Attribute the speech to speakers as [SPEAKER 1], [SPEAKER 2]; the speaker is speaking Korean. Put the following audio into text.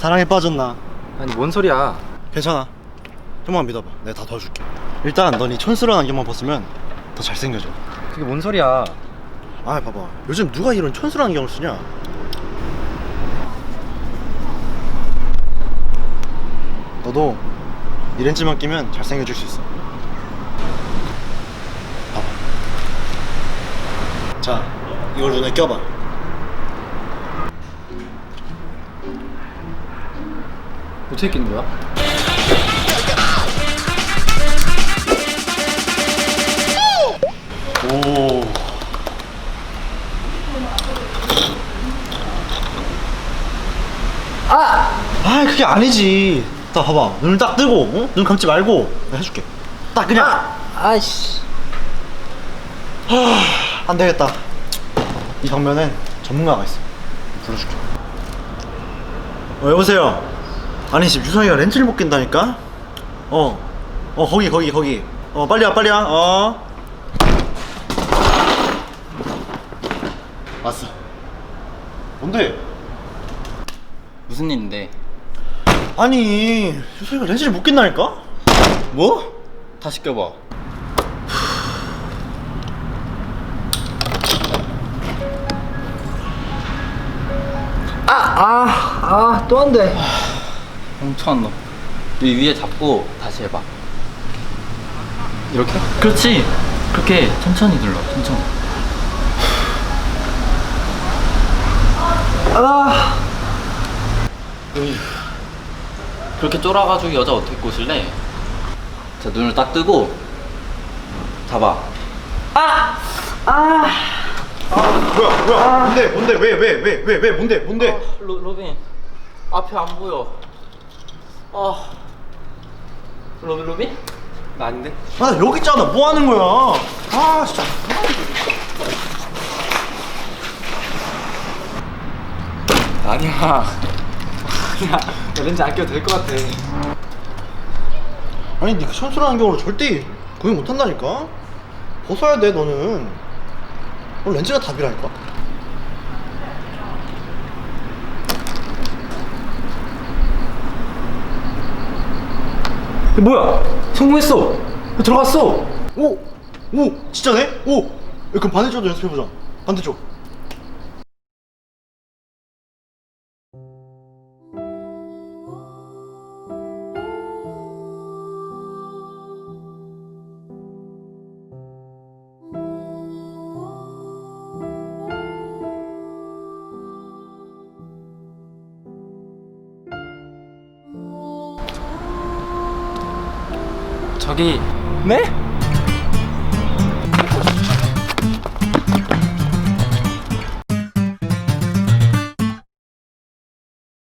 [SPEAKER 1] 사랑에 빠졌나?
[SPEAKER 2] 아니 뭔 소리야
[SPEAKER 1] 괜찮아. 좀만 믿어봐. 내가 다 도와줄게. 일단 넌 이 촌스러운 안경만 벗으면 더 잘생겨져.
[SPEAKER 2] 그게 뭔 소리야
[SPEAKER 1] 아, 봐봐. 요즘 누가 이런 촌스러운 안경을 쓰냐? 너도 이 렌즈만 끼면 잘생겨질 수 있어. 봐봐. 자, 이걸 눈에 껴봐.
[SPEAKER 2] 어떻게 끼는 거야?
[SPEAKER 1] 오. 아! 아, 그게 아니지. 딱 봐봐. 눈을 딱 뜨고, 어? 눈 감지 말고. 내가 해줄게. 딱 그냥.
[SPEAKER 2] 아이씨
[SPEAKER 1] 안 되겠다. 이 장면엔 전문가가 있어. 불러줄게. 어, 여보세요. 아니, 지금 유성이가 렌즈를 못 낀다니까? 어. 어, 거기, 거기, 거기. 어, 빨리 와, 빨리 와. 어. 왔어. 뭔데?
[SPEAKER 3] 무슨 일인데?
[SPEAKER 1] 아니, 유성이가 렌즈를 못 낀다니까?
[SPEAKER 3] 뭐? 다시 껴봐.
[SPEAKER 2] 아또 안 돼
[SPEAKER 3] 멍청한 놈. 이 위에 잡고 다시 해봐.
[SPEAKER 2] 이렇게?
[SPEAKER 3] 그렇지. 그렇게 천천히 눌러. 천천히.
[SPEAKER 2] 아
[SPEAKER 3] 그렇게 쫄아가지고 여자 어떻게 꼬실래? 자 눈을 딱 뜨고 잡아.
[SPEAKER 1] 뭐야, 뭐야? 뭔데, 뭔데, 왜, 왜, 왜, 왜, 왜, 뭔데, 뭔데?
[SPEAKER 3] 어, 로, 로빈 앞에 안 보여. 아 로빈 로빈?
[SPEAKER 2] 나 아닌데?
[SPEAKER 1] 아, 나 여기 있잖아. 뭐 하는 거야? 아, 진짜.
[SPEAKER 2] 아니야 아니야 나 렌즈 안 껴도 될 것 같아
[SPEAKER 1] 아니, 니그 촌스러운 안경으로 절대 구입 못 한다니까? 벗어야 돼, 너는. 너 렌즈가 답이라니까?
[SPEAKER 2] 뭐야 성공했어 들어갔어
[SPEAKER 1] 오! 오! 진짜네? 오! 야, 그럼 반대쪽도 연습해보자. 반대쪽.
[SPEAKER 2] 저기 네?